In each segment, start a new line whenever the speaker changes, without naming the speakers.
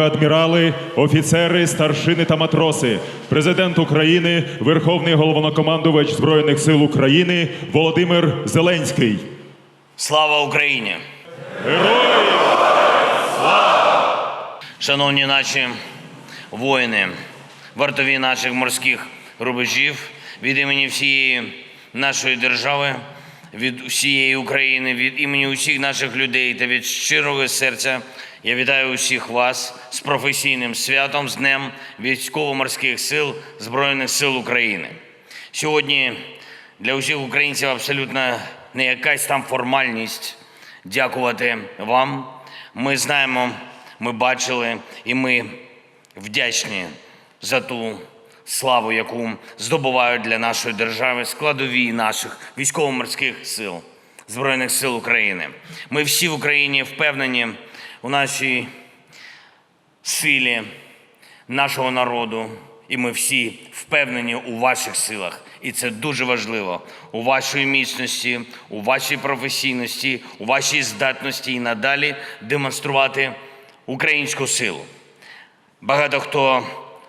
Адмірали, офіцери, старшини та матроси, президент України, Верховний головнокомандувач Збройних сил України Володимир Зеленський.
Слава Україні!
Героям!
Шановні наші воїни, вартові наших морських рубежів, від імені всієї нашої держави, від всієї України, від імені усіх наших людей та від щирого серця я вітаю усіх вас з професійним святом, з Днем військово-морських сил Збройних сил України. Сьогодні для усіх українців абсолютно не якась там формальність дякувати вам. Ми знаємо, ми бачили і ми вдячні за ту славу, яку здобувають для нашої держави складові наших військово-морських сил, Збройних сил України. Ми всі в Україні впевнені у нашій силі нашого народу, і ми всі впевнені у ваших силах. І це дуже важливо у вашій міцності, у вашій професійності, у вашій здатності і надалі демонструвати українську силу. Багато хто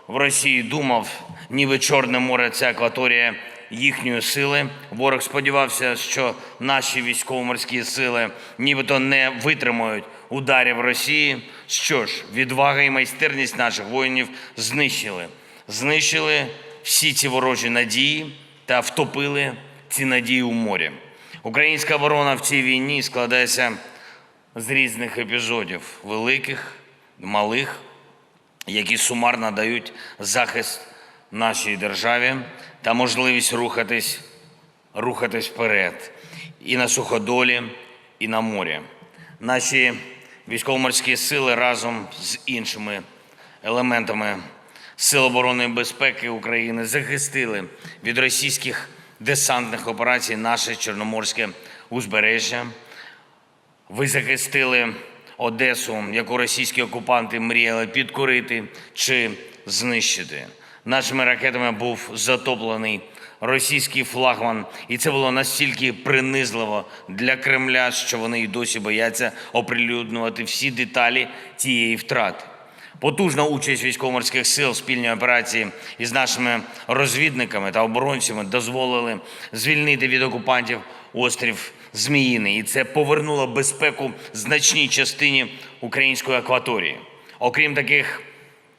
в Росії думав, ніби Чорне море це акваторія їхньої сили. Ворог сподівався, що наші військово-морські сили нібито не витримають ударів Росії. Що ж, відвага і майстерність наших воїнів знищили. Знищили всі ці ворожі надії та втопили ці надії у морі. Українська оборона в цій війні складається з різних епізодів великих, малих, які сумарно дають захист нашій державі та можливість рухатись, рухатись вперед і на суходолі, і на морі. Наші військово-морські сили разом з іншими елементами Сил оборони і безпеки України захистили від російських десантних операцій наше Чорноморське узбережжя. Ви захистили Одесу, яку російські окупанти мріяли підкорити чи знищити. Нашими ракетами був затоплений російський флагман, і це було настільки принизливо для Кремля, що вони й досі бояться оприлюднювати всі деталі цієї втрати. Потужна участь військово-морських сил спільній операції із нашими розвідниками та оборонцями дозволили звільнити від окупантів острів Зміїний, і це повернуло безпеку значній частині української акваторії. Окрім таких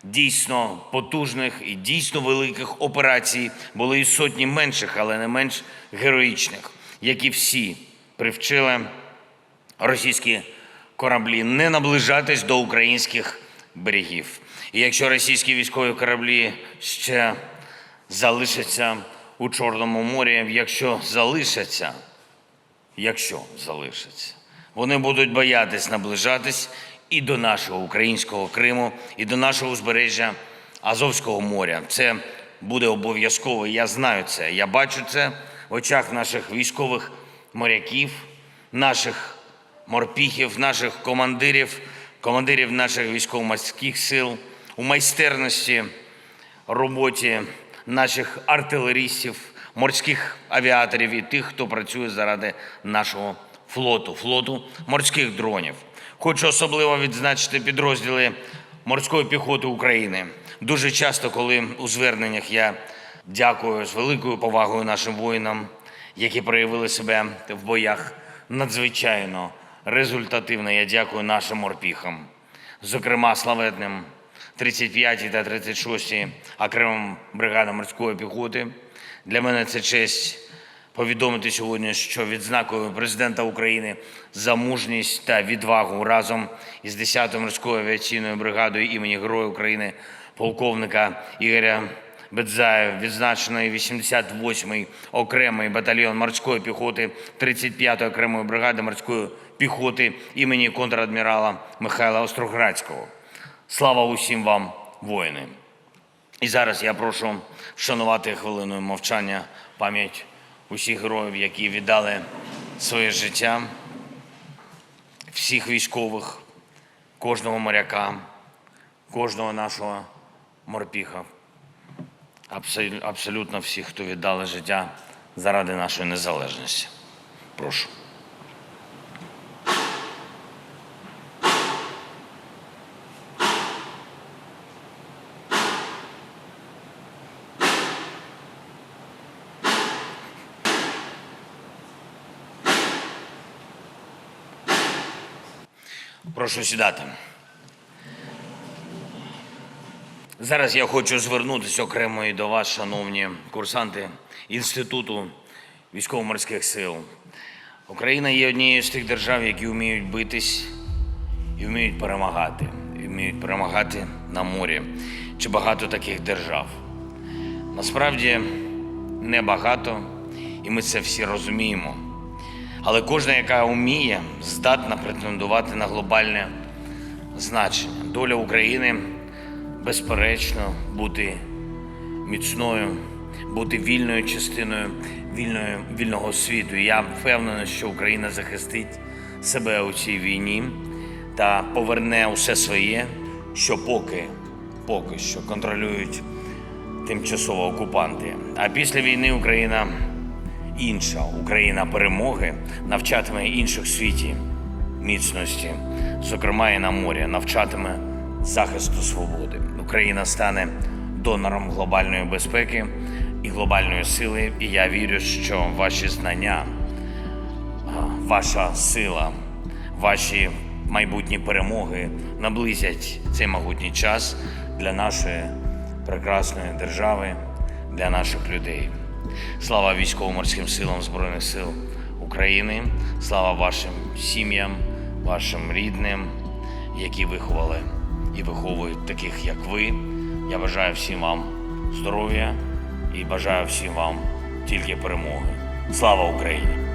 дійсно потужних і дійсно великих операцій, були і сотні менших, але не менш героїчних, які всі привчили російські кораблі не наближатись до українських берегів. І якщо російські військові кораблі ще залишаться у Чорному морі, якщо залишаться, якщо залишаться, вони будуть боятись наближатись і до нашого українського Криму, і до нашого узбережжя Азовського моря. Це буде обов'язково. Я знаю це. Я бачу це в очах наших військових моряків, наших морпіхів, наших командирів, командирів наших військово-морських сил, у майстерності роботі наших артилерістів, морських авіаторів і тих, хто працює заради нашого флоту, флоту морських дронів. Хочу особливо відзначити підрозділи морської піхоти України. Дуже часто, коли у зверненнях я дякую з великою повагою нашим воїнам, які проявили себе в боях надзвичайно результативно. Я дякую нашим морпіхам, зокрема славетним 35 та 36 окремим бригадам морської піхоти. Для мене це честь повідомити сьогодні, що відзнакою президента України за мужність та відвагу разом із 10-ю морською авіаційною бригадою імені Героя України полковника Ігоря Бедзаєв, відзначений 88-й окремий батальйон морської піхоти 35-ї окремої бригади морської піхоти імені контрадмірала Михайла Остроградського. Слава усім вам, воїни! І зараз я прошу вшанувати хвилиною мовчання пам'ять усіх героїв, які віддали своє життя, всіх військових, кожного моряка, кожного нашого морпіха, Абсолю- абсолютно всіх, хто віддали життя заради нашої незалежності. Прошу. Прошу сідати. Зараз я хочу звернутися окремо і до вас, шановні курсанти Інституту військово-морських сил. Україна є однією з тих держав, які вміють битись і вміють перемагати. І вміють перемагати на морі. Чи багато таких держав? Насправді небагато, і ми це всі розуміємо. Але кожна, яка вміє, здатна претендувати на глобальне значення. Доля України, безперечно, бути міцною, бути вільною частиною вільної, вільного світу. Я впевнений, що Україна захистить себе у цій війні та поверне усе своє, що поки, поки що контролюють тимчасово окупанти. А після війни Україна інша Україна перемоги навчатиме інших світі міцності, зокрема і на морі, навчатиме захисту свободи. Україна стане донором глобальної безпеки і глобальної сили. І я вірю, що ваші знання, ваша сила, ваші майбутні перемоги наблизять цей могутній час для нашої прекрасної держави, для наших людей. Слава військово-морським силам Збройних сил України, слава вашим сім'ям, вашим рідним, які виховали і виховують таких, як ви. Я бажаю всім вам здоров'я і бажаю всім вам тільки перемоги. Слава Україні!